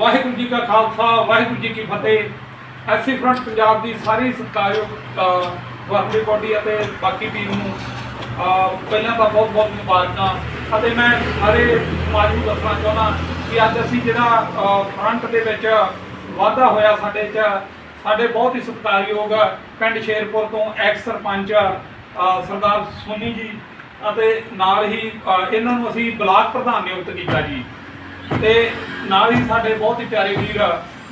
ਵਾਹਿਗੁਰੂ ਜੀ ਕਾ ਖਾਲਸਾ, ਵਾਹਿਗੁਰੂ ਜੀ ਕੀ ਫਤਿਹ। ਐਸੀ ਫਰੰਟ ਪੰਜਾਬ ਦੀ ਸਾਰੀ ਸਤਿਕਾਰਯੋਗ ਵਰਕਰੀ ਬੋਡੀ ਅਤੇ ਬਾਕੀ ਟੀਮ ਨੂੰ ਪਹਿਲਾਂ ਤਾਂ ਬਹੁਤ ਬਹੁਤ ਮੁਬਾਰਕਾਂ। ਅਤੇ ਮੈਂ ਸਾਰੇ ਸਮਾਜ ਨੂੰ ਦੱਸਣਾ ਚਾਹੁੰਦਾ ਕਿ ਅੱਜ ਅਸੀਂ ਜਿਹੜਾ ਫਰੰਟ ਦੇ ਵਿੱਚ ਵਾਧਾ ਹੋਇਆ ਸਾਡੇ ਚ, ਸਾਡੇ ਬਹੁਤ ਹੀ ਸਤਿਕਾਰਯੋਗ ਪਿੰਡ ਸ਼ੇਰਪੁਰ ਤੋਂ ਐਕਸ ਸਰਪੰਚ ਸਰਦਾਰ ਸੋਨੀ ਜੀ ਅਤੇ ਨਾਲ ਹੀ ਇਹਨਾਂ ਨੂੰ ਅਸੀਂ ਬਲਾਕ ਪ੍ਰਧਾਨ ਨਿਯੁਕਤ ਕੀਤਾ ਜੀ। ਤੇ ਨਾਲ ਹੀ ਸਾਡੇ ਬਹੁਤ ਹੀ ਪਿਆਰੇ ਵੀਰ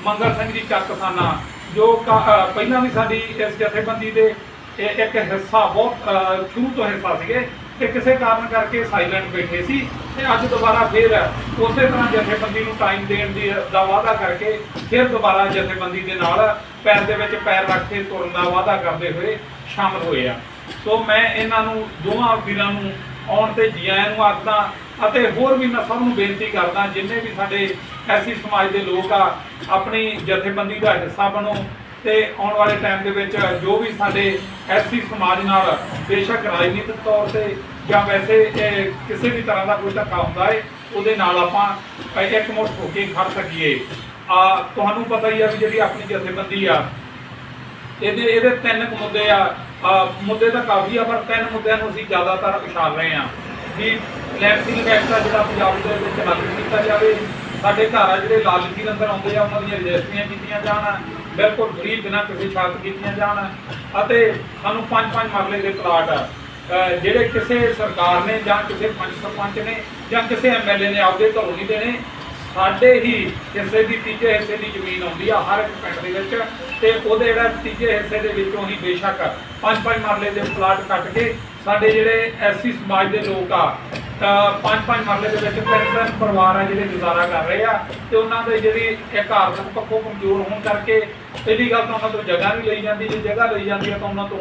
ਮੰਗਲ ਸਿੰਘ ਜੀ ਚੱਕਸਾਨਾ ਜੋ ਕ- ਪਹਿਲਾਂ ਵੀ ਸਾਡੀ ਇਸ ਜਥੇਬੰਦੀ ਦੇ ਇੱਕ ਹਿੱਸਾ ਬਹੁਤ ਅਹ, ਸ਼ੁਰੂ ਤੋਂ ਹਿੱਸਾ ਸੀਗੇ ਤੇ ਕਿਸੇ ਕਾਰਨ ਕਰਕੇ ਸਾਇਲੈਂਟ ਬੈਠੇ ਸੀ ਤੇ ਅੱਜ ਦੁਬਾਰਾ ਫਿਰ ਉਸੇ ਤਰ੍ਹਾਂ ਜਥੇਬੰਦੀ ਨੂੰ ਟਾਈਮ ਦੇਣ ਦੀ ਦਾ ਵਾਅਦਾ ਕਰਕੇ ਫਿਰ ਦੁਬਾਰਾ ਜਥੇਬੰਦੀ ਦੇ ਨਾਲ ਪੈਰ ਦੇ ਵਿੱਚ ਪੈਰ ਰੱਖ ਕੇ ਤੁਰਨ ਦਾ ਵਾਅਦਾ ਕਰਦੇ ਹੋਏ ਸ਼ਾਮਲ ਹੋਏ ਆ। ਸੋ ਮੈਂ ਇਹਨਾਂ ਨੂੰ ਦੋਵਾਂ ਵੀਰਾਂ ਨੂੰ ਆਉਣ ਤੇ ਜੀ ਆਇਆਂ ਨੂੰ ਆਖਦਾ ਅਤੇ ਹੋਰ ਵੀ ਮੈਂ ਸਭ ਨੂੰ ਬੇਨਤੀ ਕਰਦਾ, ਜਿੰਨੇ ਵੀ ਸਾਡੇ ਐਸੀ ਸਮਾਜ ਦੇ ਲੋਕ ਆ, ਆਪਣੀ ਜਥੇਬੰਦੀ ਦਾ ਹਿੱਸਾ ਬਣੋ ਤੇ ਆਉਣ ਵਾਲੇ ਟਾਈਮ ਦੇ ਵਿੱਚ ਜੋ ਵੀ ਸਾਡੇ ਐਸੀ ਸਮਾਜ ਨਾਲ ਬੇਸ਼ੱਕ ਰਾਜਨੀਤਿਕ ਤੌਰ ਤੇ ਜਾਂ ਵੈਸੇ ਕਿਸੇ ਵੀ ਤਰ੍ਹਾਂ ਦਾ ਕੋਈ ਧੱਕਾ ਹੁੰਦਾ ਹੈ ਉਹਦੇ ਨਾਲ ਆਪਾਂ ਇੱਕ ਮੁੱਠ ਹੋ ਕੇ ਖੜ ਸਕੀਏ। ਆ, ਤੁਹਾਨੂੰ ਪਤਾ ਹੀ ਆ ਵੀ ਜਿਹੜੀ ਆਪਣੀ ਜਥੇਬੰਦੀ ਆ, ਇਹਦੇ ਇਹਦੇ ਤਿੰਨ ਕੁ ਮੁੱਦੇ ਆ। ਮੁੱਦੇ ਤਾਂ ਕਾਫੀ ਆ, ਪਰ ਤਿੰਨ ਮੁੱਦਿਆਂ ਨੂੰ ਅਸੀਂ ਜ਼ਿਆਦਾਤਰ ਉਛਾਲ ਰਹੇ ਆ ਵੀ ਲੈਂਸਿੰਗ ਐਕਟ ਆ ਜਿਹੜਾ ਪੰਜਾਬ ਦੇ ਵਿੱਚ ਲਾਗੂ ਕੀਤਾ ਜਾਵੇ। ਸਾਡੇ ਘਰ ਆ ਜਿਹੜੇ ਲਾਲਚੀ ਅੰਦਰ ਆਉਂਦੇ ਆ, ਉਹਨਾਂ ਦੀਆਂ ਰਜਿਸਟਰੀਆਂ ਕੀਤੀਆਂ ਜਾਣ, ਬਿਲਕੁਲ ਫ੍ਰੀ ਬਿਨਾਂ ਕਿਸੇ ਸ਼ਰਤ ਕੀਤੀਆਂ ਜਾਣ ਅਤੇ ਸਾਨੂੰ ਪੰਜ ਪੰਜ ਮਰਲੇ ਦੇ ਪਲਾਟ ਜਿਹੜੇ ਕਿਸੇ ਸਰਕਾਰ ਨੇ ਜਾਂ ਕਿਸੇ ਪੰਚ ਸਰਪੰਚ ਨੇ ਜਾਂ ਕਿਸੇ ਐਮਐਲਏ ਨੇ ਆਪਦੇ ਘਰੋਂ ਨਹੀਂ ਦੇਣੇ ਸਾਡੇ ਹੀ ਹਿੱਸੇ ਦੀ ਤੀਜੇ ਹਿੱਸੇ ਦੀ ਜ਼ਮੀਨ ਆਉਂਦੀ ਆ ਹਰ ਇੱਕ ਪਿੰਡ ਦੇ ਵਿੱਚ ਤੇ ਉਹਦੇ ਜਿਹੜਾ ਤੀਜੇ ਹਿੱਸੇ ਦੇ ਵਿੱਚੋਂ ਹੀ ਬੇਸ਼ੱਕ ਪੰਜ ਪੰਜ ਮਰਲੇ ਦੇ ਪਲਾਟ ਕੱਟ ਕੇ ਸਾਡੇ ਜਿਹੜੇ ਐਸੀ ਸਮਾਜ ਦੇ ਲੋਕ ਆ, ਤਾਂ ਪੰਜ ਪੰਜ ਮਰਲੇ ਦੇ ਵਿੱਚ ਤਿੰਨ ਤਿੰਨ ਪਰਿਵਾਰ ਆ ਜਿਹੜੇ ਗੁਜ਼ਾਰਾ ਕਰ ਰਹੇ ਆ ਤੇ ਉਹਨਾਂ ਦੇ ਜਿਹੜੀ ਇੱਕ ਆਰਥਿਕ ਪੱਖੋਂ ਕਮਜ਼ੋਰ ਹੋਣ ਕਰਕੇ ਪਹਿਲੀ ਗੱਲ ਤਾਂ ਉਹਨਾਂ ਤੋਂ ਜਗ੍ਹਾ ਨਹੀਂ ਲਈ ਜਾਂਦੀ, ਜੇ ਜਗ੍ਹਾ ਲਈ ਜਾਂਦੀ ਆ ਤਾਂ ਉਹਨਾਂ ਤੋਂ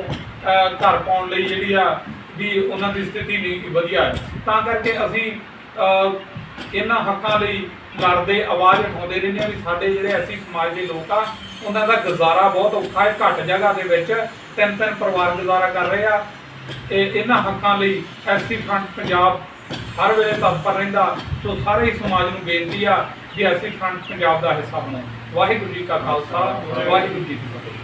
ਘਰ ਪਾਉਣ ਲਈ ਜਿਹੜੀ ਆ ਵੀ ਉਹਨਾਂ ਦੀ ਸਥਿਤੀ ਨਹੀਂ ਵਧੀਆ। ਤਾਂ ਕਰਕੇ ਅਸੀਂ ਇਹਨਾਂ ਹੱਕਾਂ ਲਈ ਲੜਦੇ, ਆਵਾਜ਼ ਉਠਾਉਂਦੇ ਰਹਿੰਦੇ ਆ ਵੀ ਸਾਡੇ ਜਿਹੜੇ ਐਸੀ ਸਮਾਜ ਦੇ ਲੋਕ ਆ, ਉਹਨਾਂ ਦਾ ਗੁਜ਼ਾਰਾ ਬਹੁਤ ਔਖਾ ਹੈ, ਘੱਟ ਜਗ੍ਹਾ ਦੇ ਵਿੱਚ ਤਿੰਨ ਤਿੰਨ ਪਰਿਵਾਰ ਗੁਜ਼ਾਰਾ ਕਰ ਰਹੇ ਆ। ਤੇ ਇਹਨਾਂ ਹੱਕਾਂ ਲਈ ਐਸੀ ਫਰੰਟ ਪੰਜਾਬ ਹਰ ਵੇਲੇ ਤਤਪਰ ਰਹਿੰਦਾ ਸੋ ਸਾਰੇ ਹੀ ਸਮਾਜ ਨੂੰ ਬੇਨਤੀ ਆ ਕਿ ਐਸੀ ਫਰੰਟ ਪੰਜਾਬ ਦਾ ਹਿੱਸਾ ਬਣੋ ਵਾਹਿਗੁਰੂ ਜੀ ਕਾ ਖਾਲਸਾ, ਵਾਹਿਗੁਰੂ ਜੀ ਕੀ ਫਤਿਹ।